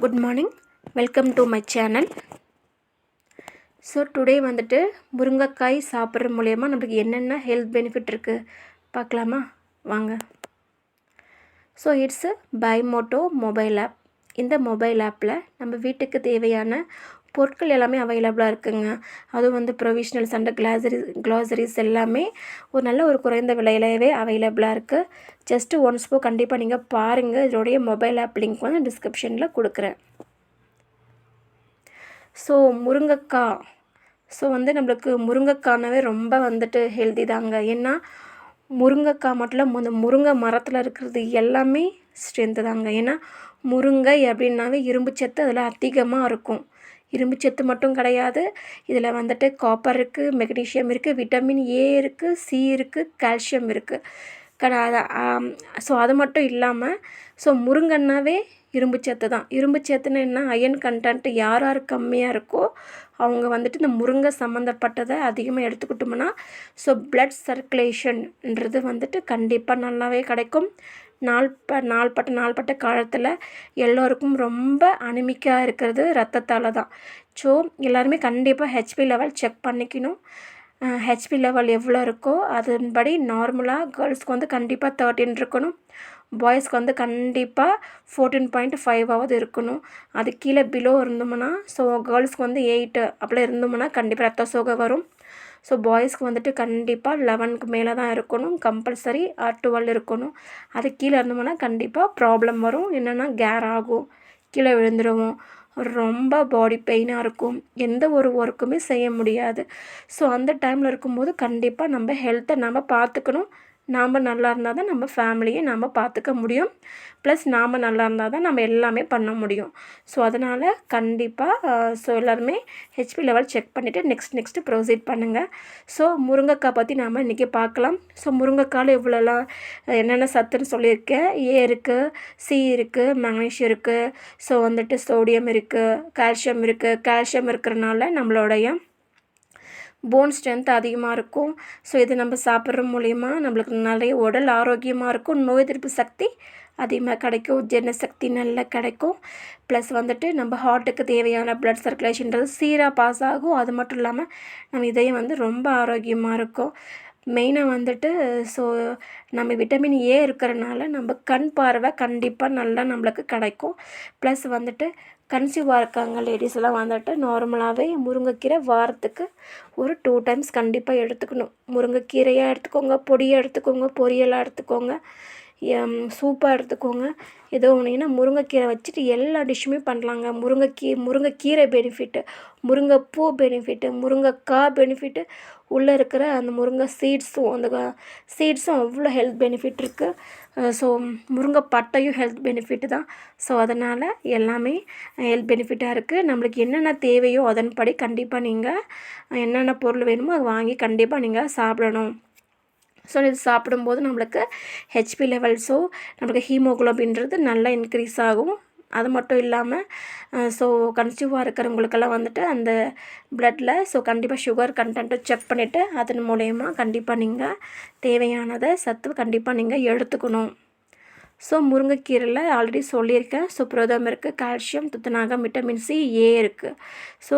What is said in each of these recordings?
Good morning welcome to my channel so today வந்துட்டு முருங்கைக்காய் சாப்பிட்றது மூலயமா நம்மளுக்கு என்னென்ன ஹெல்த் பெனிஃபிட் இருக்குது பார்க்கலாமா? வாங்க. So it's Bymoto mobile app இந்த மொபைல் ஆப்பில் நம்ம வீட்டுக்கு தேவையான பொருட்கள் எல்லாமே அவைலபிளாக இருக்குங்க. அதுவும் வந்து ப்ரொவிஷ்னல்ஸ் அண்ட் கிளாசரி க்ளாசரிஸ் எல்லாமே ஒரு நல்ல ஒரு குறைந்த விலையிலவே அவைலபிளாக இருக்குது ஜஸ்ட்டு ஒன்ஸ் போ கண்டிப்பாக நீங்கள் பாருங்கள் இதோடைய மொபைல் ஆப் லிங்க் வந்து டிஸ்கிரிப்ஷனில் கொடுக்குறேன். ஸோ முருங்கைக்காய். ஸோ வந்து நம்மளுக்கு முருங்கைக்கானாவே ரொம்ப வந்துட்டு ஹெல்தி தாங்க. ஏன்னா முருங்கைக்காய் மட்டும் இல்லை முருங்கை மரத்தில் இருக்கிறது எல்லாமே ஸ்ட்ரென்த்து தாங்க. ஏன்னா முருங்கை அப்படின்னாவே இரும்பு சத்து அதில் அதிகமாக இருக்கும். இரும்பு சத்து மட்டும் கிடையாது. இதில் வந்துட்டு காப்பர் இருக்குது மெக்னீஷியம் இருக்குது விட்டமின் ஏ இருக்குது சி இருக்குது கால்சியம் இருக்குது கிடையாது ஸோ அது மட்டும் இல்லாமல் ஸோ முருங்கன்னாவே இரும்பு சேத்து தான். இரும்பு சேத்துனா என்ன? அயன் கண்டென்ட்டு யார் யார் கம்மியாக இருக்கோ அவங்க வந்துட்டு இந்த முருங்கை சம்மந்தப்பட்டதை அதிகமாக எடுத்துக்கிட்டோம்னா ஸோ பிளட் சர்க்குலேஷன்ன்றது வந்துட்டு கண்டிப்பாக நல்லாவே கிடைக்கும். நாள்ப நாள்பட்ட நாள்பட்ட காலத்தில் எல்லோருக்கும் ரொம்ப அனிமிக்காக இருக்கிறது ரத்தத்தால் தான். ஸோ எல்லாருமே கண்டிப்பாக ஹெச்பி லெவல் செக் பண்ணிக்கணும். ஹெச்பி லெவல் எவ்வளோ இருக்கோ அதன்படி நார்மலாக கேர்ள்ஸ்க்கு வந்து கண்டிப்பாக தேர்ட்டின் இருக்கணும். பாய்ஸ்க்கு வந்து கண்டிப்பாக ஃபோர்டீன் பாயிண்ட் ஃபைவாவது இருக்கணும். அது கீழே பிலோ இருந்தோம்னா ஸோ கேர்ள்ஸ்க்கு வந்து எயிட்டு அப்படிலாம் இருந்தோம்னா கண்டிப்பாக ரத்த சோகை வரும். ஸோ பாய்ஸ்க்கு வந்துட்டு கண்டிப்பாக லெவனுக்கு மேலே தான் இருக்கணும். கம்பல்சரி டுவெல் இருக்கணும். அது கீழே இருந்தோம்னா கண்டிப்பாக ப்ராப்ளம் வரும். என்னென்னா கேர் ஆகும். கீழே விழுந்துடுவோம் ரொம்ப பாடி பெயினாக இருக்கும். எந்த ஒரு ஒர்க்குமே செய்ய முடியாது. ஸோ அந்த டைமில் இருக்கும்போது கண்டிப்பாக நம்ம ஹெல்த்தை நம்ம பார்த்துக்கணும். நாம் நல்லா இருந்தால் தான் நம்ம ஃபேமிலியை நாம் பார்த்துக்க முடியும். ப்ளஸ் நாம் நல்லா இருந்தால் தான் நம்ம எல்லாமே பண்ண முடியும். ஸோ அதனால் கண்டிப்பாக ஸோ எல்லாருமே ஹெச்பி லெவல் செக் பண்ணிவிட்டு நெக்ஸ்ட் நெக்ஸ்ட்டு ப்ரொசீட் பண்ணுங்கள் ஸோ முருங்கைக்காய் பற்றி நாம் இன்றைக்கி பார்க்கலாம் ஸோ முருங்கைக்காயில் இவ்வளோலாம் என்னென்ன சத்துன்னு சொல்லியிருக்கேன் ஏ இருக்குது சி இருக்குது மேக்னீஷியம் இருக்குது ஸோ வந்துட்டு சோடியம் இருக்குது கால்சியம் இருக்குது கால்சியம் இருக்கிறனால நம்மளுடைய போன் ஸ்ட்ரென்த் அதிகமாக இருக்கும். ஸோ இது நம்ம சாப்பிட்ற மூலயமா நம்மளுக்கு நிறைய உடல் ஆரோக்கியமாக இருக்கும். நோய் எதிர்ப்பு சக்தி அதிகமாக கிடைக்கும். ஜென சக்தி நல்லா கிடைக்கும். ப்ளஸ் வந்துட்டு நம்ம ஹார்ட்டுக்கு தேவையான ப்ளட் சர்க்குலேஷன்றது சீராக பாஸ் ஆகும். அது மட்டும் இல்லாமல் நம்ம இதயம் வந்து ரொம்ப ஆரோக்கியமாக இருக்கும். மெயினாக வந்துட்டு ஸோ நம்ம விட்டமின் ஏ இருக்கிறனால நம்ம கண் பார்வை கண்டிப்பாக நல்லா நம்மளுக்கு கிடைக்கும். ப்ளஸ் வந்துட்டு கன்சீவாக இருக்காங்க லேடிஸ்லாம் வந்துட்டு நார்மலாகவே முருங்கைக்கீரை வாரத்துக்கு ஒரு டூ டைம்ஸ் கண்டிப்பாக எடுத்துக்கணும். முருங்கைக்கீரையாக எடுத்துக்கோங்க பொடியாக எடுத்துக்கோங்க பொரியலாக எடுத்துக்கோங்க சூப்பாக எடுத்துக்கோங்க. ஏதோ ஒன்றுன்னா முருங்கைக்கீரை வச்சுட்டு எல்லா டிஷ்ஷுமே பண்ணலாங்க. முருங்கைக்கீ முருங்கைக்கீரை பெனிஃபிட்டு முருங்கைப்பூ பெனிஃபிட்டு முருங்கைக்காய் பெனிஃபிட்டு உள்ளே இருக்கிற அந்த முருங்கை சீட்ஸும் அந்த சீட்ஸும் அவ்வளோ ஹெல்த் பெனிஃபிட் இருக்குது ஸோ முருங்கை பட்டையும் ஹெல்த் பெனிஃபிட்டு தான். ஸோ அதனால் எல்லாமே ஹெல்த் பெனிஃபிட்டாக இருக்குது நம்மளுக்கு என்னென்ன தேவையோ அதன்படி கண்டிப்பாக நீங்கள் என்னென்ன பொருள் வேணுமோ அதை வாங்கி கண்டிப்பாக நீங்கள் சாப்பிடணும். ஸோ இது சாப்பிடும்போது நம்மளுக்கு ஹெச்பி லெவல்ஸோ நம்மளுக்கு ஹீமோகுளோபின்றது நல்லா இன்க்ரீஸ் ஆகும். அது மட்டும் இல்லாமல் ஸோ கன்சியூவாக இருக்கிறவங்களுக்கெல்லாம் வந்துட்டு அந்த ப்ளட்டில் ஸோ கண்டிப்பாக சுகர் கண்டென்ட்டை செக் பண்ணிவிட்டு அதன் மூலயமா கண்டிப்பாக நீங்கள் தேவையானதை சத்து கண்டிப்பாக நீங்கள் எடுத்துக்கணும். ஸோ முருங்கைக்கீரையில் ஆல்ரெடி சொல்லியிருக்கேன். ஸோ புரோதம் இருக்குது கால்சியம் துத்தநாகம் விட்டமின் சி ஏ இருக்குது ஸோ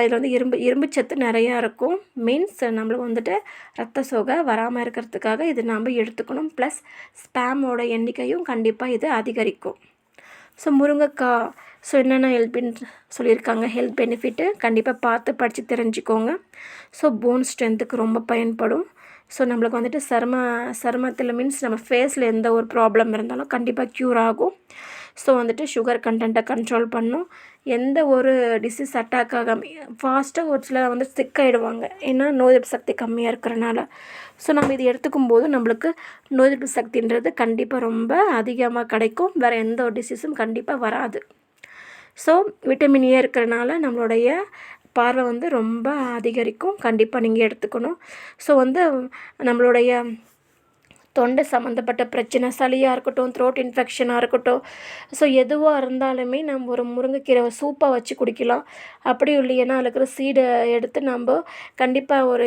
இதில் வந்து இரும்பு இரும்பு சத்து நிறையா இருக்கும். மீன்ஸ் நம்மளுக்கு வந்துட்டு ரத்த சோகை வராமல் இருக்கிறதுக்காக இது நாம் எடுத்துக்கணும். ப்ளஸ் ஸ்பேமோட எண்ணிக்கையும் கண்டிப்பாக இது அதிகரிக்கும். ஸோ முருங்கைக்காய் ஸோ என்னென்ன ஹெல்ப்புன்னு சொல்லியிருக்காங்க. ஹெல்த் பெனிஃபிட்டு கண்டிப்பாக பார்த்து படித்து தெரிஞ்சுக்கோங்க. ஸோ போன் ஸ்ட்ரென்த்துக்கு ரொம்ப பயன்படும். ஸோ நம்மளுக்கு வந்துட்டு சரும சருமத்தில் மீன்ஸ் நம்ம ஃபேஸில் எந்த ஒரு ப்ராப்ளம் இருந்தாலும் கண்டிப்பாக க்யூர் ஆகும். ஸோ வந்துட்டு சுகர் கண்டென்ட்டை கண்ட்ரோல் பண்ணும். எந்த ஒரு டிசீஸ் அட்டாக் ஆகாம ஃபாஸ்ட்டாக ஒரு சிலர் வந்து சிக் ஆகிடுவாங்க ஏன்னா நோய் எதிர்ப்பு சக்தி கம்மியாக இருக்கிறனால. ஸோ நம்ம இது எடுத்துக்கும் போது நம்மளுக்கு நோய் எதிர்ப்பு சக்தின்றது கண்டிப்பாக ரொம்ப அதிகமாக கிடைக்கும். வேறு எந்த ஒரு டிசீஸும் கண்டிப்பாக வராது. ஸோ விட்டமின் ஏ இருக்கிறனால நம்மளுடைய பார்வை வந்து ரொம்ப அதிகரிக்கும். கண்டிப்பாக நீங்கள் எடுத்துக்கணும். ஸோ வந்து நம்மளுடைய தொண்டை சம்மந்தப்பட்ட பிரச்சனை சளியாக இருக்கட்டும் த்ரோட் இன்ஃபெக்ஷனாக இருக்கட்டும். ஸோ எதுவாக இருந்தாலுமே நம்ம ஒரு முருங்கைக்கீரை சூப்பாக வச்சு குடிக்கலாம். அப்படி இல்லைன்னா அதில் இருக்கிற சீடை எடுத்து நம்ம கண்டிப்பாக ஒரு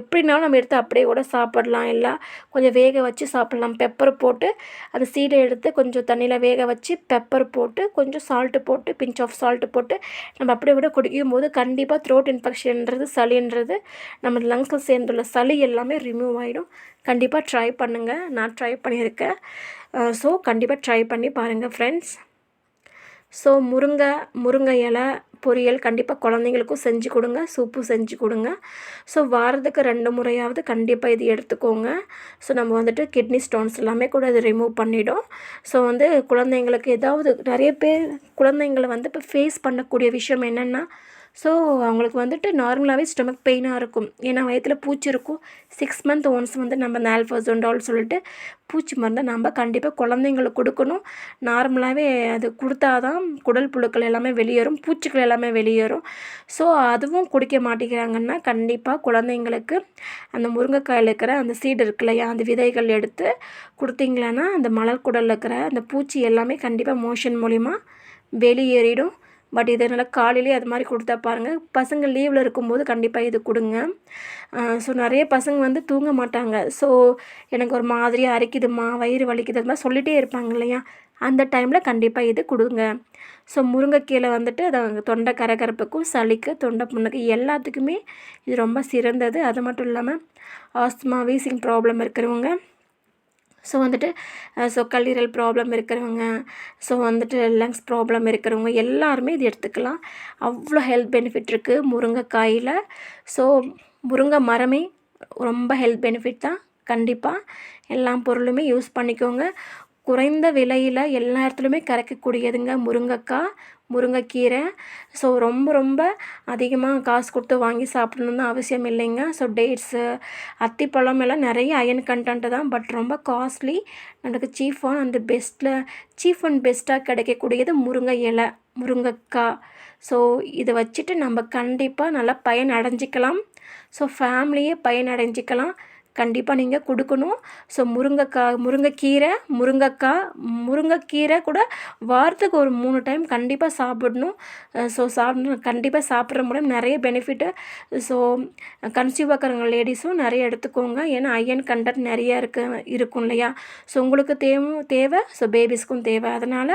எப்படினாலும் நம்ம எடுத்து அப்படியே கூட சாப்பிடலாம். இல்லை கொஞ்சம் வேக வச்சு சாப்பிடலாம். பெப்பர் போட்டு அந்த சீடை எடுத்து கொஞ்சம் தண்ணியில் வேக வச்சு பெப்பர் போட்டு கொஞ்சம் சால்ட்டு போட்டு பிஞ்ச் ஆஃப் சால்ட்டு போட்டு நம்ம அப்படியே கூட குடிக்கும் போது கண்டிப்பாக த்ரோட் இன்ஃபெக்ஷன்ன்றது சளின்றது நம்ம லங்ஸில் சேர்ந்துள்ள சளி எல்லாமே ரிமூவ் ஆகிடும் கண்டிப்பாக ட்ரை பண்ணுங்கள் நான் ட்ரை பண்ணியிருக்கேன். ஸோ கண்டிப்பாக ட்ரை பண்ணி பாருங்கள் ஃப்ரெண்ட்ஸ் ஸோ முருங்கை முருங்கை இலை பொரியல் கண்டிப்பாக குழந்தைங்களுக்கும் செஞ்சு கொடுங்க சூப்பு செஞ்சு கொடுங்க. ஸோ வாரத்துக்கு ரெண்டு முறையாவது கண்டிப்பாக இது எடுத்துக்கோங்க. ஸோ நம்ம வந்துட்டு கிட்னி ஸ்டோன்ஸ் எல்லாமே கூட இது ரிமூவ் பண்ணிடும். ஸோ வந்து குழந்தைங்களுக்கு ஏதாவது நிறைய பேர் குழந்தைங்களை வந்து இப்போ ஃபேஸ் பண்ணக்கூடிய விஷயம் என்னென்னா ஸோ அவங்களுக்கு வந்துட்டு நார்மலாகவே ஸ்டொமக் பெயினாக இருக்கும். ஏன்னா வயத்தில் பூச்சி இருக்கும். சிக்ஸ் மந்த் ஒன்ஸ் வந்து நம்ம இந்த ஆல்ஃபாசோண்டால் சொல்லிட்டு பூச்சி மருந்தை நம்ம கண்டிப்பாக குழந்தைங்களுக்கு கொடுக்கணும். நார்மலாகவே அது கொடுத்தா தான் குடல் புழுக்கள் எல்லாமே வெளியேறும் பூச்சிகள் எல்லாமே வெளியேறும். ஸோ அதுவும் குடிக்க மாட்டேங்கிறாங்கன்னா கண்டிப்பாக குழந்தைங்களுக்கு அந்த முருங்கைக்காயில் இருக்கிற அந்த சீடு இருக்கு இல்லையா அந்த விதைகள் எடுத்து கொடுத்தீங்களன்னா அந்த மலர் குடலில் இருக்கிற அந்த பூச்சி எல்லாமே கண்டிப்பாக மோஷன் மூலிமா வெளியேறிடும். பட் இதனால் காலையிலேயே அது மாதிரி கொடுத்தா பாருங்கள் பசங்க லீவில் இருக்கும்போது கண்டிப்பாக இது கொடுங்க. ஸோ நிறைய பசங்க வந்து தூங்க மாட்டாங்க. ஸோ எனக்கு ஒரு மாதிரியாக அரைக்குதுமா வயிறு வலிக்குது அது மாதிரி சொல்லிகிட்டே இருப்பாங்க இல்லையா? அந்த டைமில் கண்டிப்பாக இது கொடுங்க. ஸோ முருங்கைக்கீரை வந்துட்டு அது தொண்டை கரகரப்புக்கும் சளிக்கு தொண்டை புண்ணுக்கு எல்லாத்துக்குமே இது ரொம்ப சிறந்தது. அது மட்டும் இல்லாமல் ஆஸ்துமா வீசிங் ப்ராப்ளம் இருக்கிறவங்க ஸோ வந்துட்டு ஸோ கல்லீரல் ப்ராப்ளம் இருக்கிறவங்க ஸோ வந்துட்டு லங்ஸ் ப்ராப்ளம் இருக்கிறவங்க எல்லாருமே இது எடுத்துக்கலாம். அவ்வளோ ஹெல்த் பெனிஃபிட் இருக்குது முருங்கைக்காயில். ஸோ முருங்கை மரமே ரொம்ப ஹெல்த் பெனிஃபிட் தான். கண்டிப்பாக எல்லா பொருளுமே யூஸ் பண்ணிக்கோங்க. குறைந்த விலையில் எல்லா இடத்துலையுமே கரைக்கக்கூடியதுங்க முருங்கைக்காய். முருங்கைக்கீரை. ஸோ ரொம்ப ரொம்ப அதிகமாக காசு கொடுத்து வாங்கி சாப்பிடணுன்னு அவசியம் இல்லைங்க. ஸோ டேட்ஸு அத்திப்பழம் எல்லாம் நிறைய அயன் கண்டென்ட்டு தான். பட் ரொம்ப காஸ்ட்லி எனக்கு சீஃப் அந்த பெஸ்ட்டில் சீஃப் அண்ட் பெஸ்ட்டாக கிடைக்கக்கூடியது முருங்கை இலை முருங்கைக்காய். ஸோ இதை வச்சுட்டு நம்ம கண்டிப்பாக நல்லா பயன் அடைஞ்சிக்கலாம் ஸோ ஃபேமிலியே பயன் அடைஞ்சிக்கலாம் கண்டிப்பாக நீங்கள் கொடுக்கணும். ஸோ முருங்கைக்காய் முருங்கைக்கீரை முருங்கைக்காய் முருங்கைக்கீரை கூட வாரத்துக்கு ஒரு மூணு டைம் கண்டிப்பாக சாப்பிடணும். ஸோ சாப்பிடணும். கண்டிப்பாக சாப்பிட்ற மூலம் நிறைய பெனிஃபிட்டு ஸோ கன்சீவ் ஆக்கிறவங்க லேடிஸும் நிறைய எடுத்துக்கோங்க. ஏன்னா அயன் கண்டென்ட் நிறைய இருக்கு இருக்கும் இல்லையா? ஸோ உங்களுக்கு தேவை தேவை. ஸோ பேபிஸ்க்கும் தேவை. அதனால்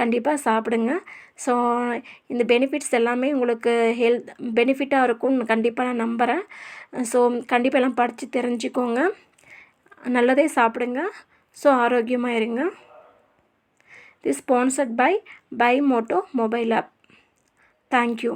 கண்டிப்பாக சாப்பிடுங்க. ஸோ இந்த பெனிஃபிட்ஸ் எல்லாமே உங்களுக்கு ஹெல்த் பெனிஃபிட்டாக இருக்கும்னு கண்டிப்பாக நான் நம்புகிறேன் ஸோ கண்டிப்பாக எல்லாம் படித்து எடுத்துக்கோங்க நல்லதே சாப்பிடுங்க ஸோ ஆரோக்கியமாக இருங்க the sponsored by Bymoto mobile app thank you